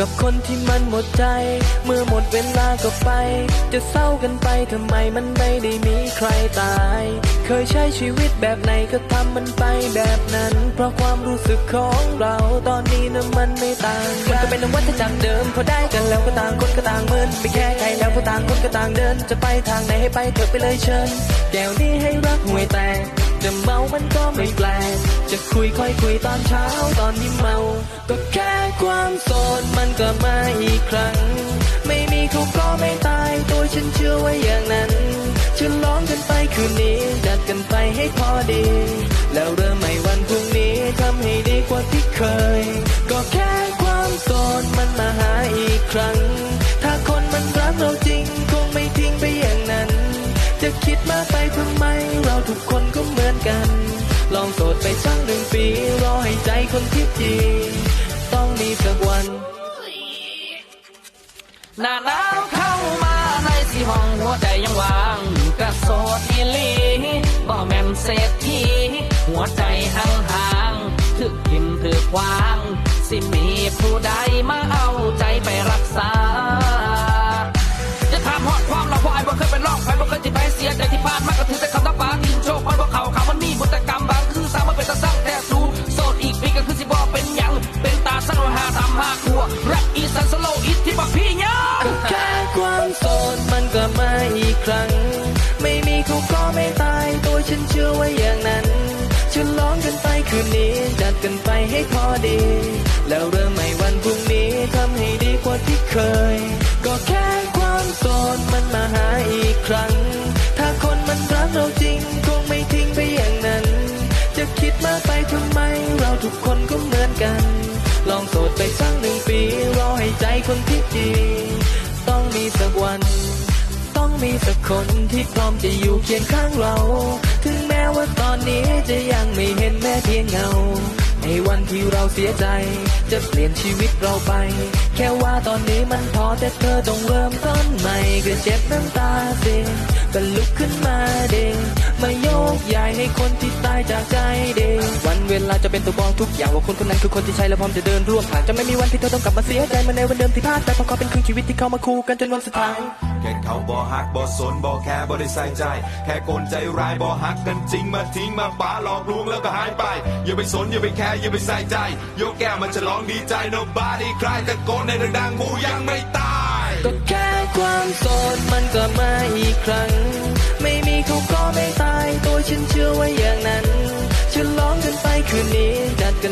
กับคนที่มันหมดใจ เมื่อหมดเวลาก็ไป จะเศร้ากันไปทำไมมันไม่ได้มีใครตาย เคยใช้ชีวิตแบบไหนก็ทำมันไปแบบนั้น เพราะความรู้สึกของเราตอนนี้นะมันไม่ต่างกันมันก็เป็นวัฏจักรเดิมพอได้กันแล้วก็ต่างคนก็ต่างเมือนไม่แค่ใครแล้วก็ต่างคนก็ต่างเดิน จะไปทางไหนให้ไปเถอะไปเลยเชิญแก้วนี้ให้รักห่วยแตก จะเมามันก็ไม่แปลก จะคุยค่อยคุยตอนเช้าตอนที่เมา ก็แค่ความโสดมันก็มาอีกครั้ง ไม่มีเขาก็ไม่ตายตัวฉันเชื่อไว้อย่างนั้นฉลองกันไปคืนนี้จัดกันไปให้พอดี แล้วเริ่มใหม่วันพรุ่งนี้ทำให้ดีกว่าที่เคย ที่จริงต้องมีสักวันหน้าหนาวเข้ามาในสีห้องหัวใจยังว่าง กระโสดอีหลีบ่แม่นเศรษฐีหัวใจห่างห่างถึกกินถึกวาง สิมีผู้ใดมา ความโสดมันก็มาอีกครั้ง ไม่มีเขาก็ไม่ตาย ตัวฉันเชื่อไว้อย่างนั้นฉลองกันไปคืนนี้ จัดกันไปให้พอดี แล้วเริ่มใหม่วันพรุ่งนี้ทำให้ดีกว่าที่เคย ก็แค่ความโสดมันมาหาอีกครั้ง ถ้าคนมันรักเราจริง คงไม่ทิ้งไปอย่างนั้น จะคิดมากไปทำไม เราทุกคนก็เหมือนกัน ลองโสดไปสักหนึ่งปีรอให้ใจคนที่จริงต้องมี วัน ต้องมีสักคนที่พร้อมจะอยู่เคียงข้างเรา ถึงแม้ว่าตอนนี้จะยังไม่เห็นแม้เพียงเงา ในวันที่เราเสียใจ จะเปลี่ยนชีวิตเราไป แค่ว่าตอนนี้มันพอแต่เธอต้องเริ่มต้นใหม่ก็เจ็บน้ำตาเสีย ก็ลุกขึ้นมาเด้งมาโยกย้ายให้คนที่ตายจากใจเด้งวันเวลาจะเป็นตัวบอกทุกอย่างว่าคนคนนั้นคือคนที่ใช่และพร้อมจะเดินร่วมทางจะไม่มีวันที่เธอต้องกลับมาเสียใจเหมาในวันเดิมที่พลาดแต่เพราะเขาเป็นครึ่งชีวิตที่เข้ามาคู่กันจนวันสุดท้ายแค่เขาบ่ฮักบ่สนบ่แค่บ่ได้ใส่ใจ แค่คนใจร้ายบ่ฮักกันจริงมาทิ้งมาป๋าหลอกลวงแล้วก็หายไป อย่าไปสนอย่าไปแคร์อย่าไปใส่ใจ ยกแก้วมาฉลองดีใจ nobody ใครตะโกนในดังๆกูยังไม่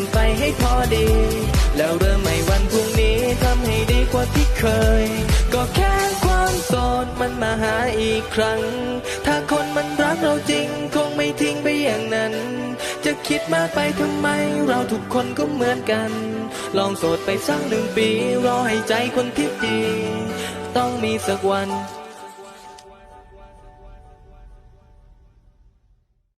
กันไปให้พอดี แล้วเริ่มใหม่วันพรุ่งนี้ทำให้ดีกว่าที่เคย ก็แค่ความโสดมันมาหาอีกครั้ง ถ้าคนมันรักเราจริงคงไม่ทิ้งไปอย่างนั้น จะคิดมากไปทำไมเราทุกคนก็เหมือนกัน ลองโสดไปสักหนึ่งปีรอให้ใจคนที่ดี ต้องมีสักวัน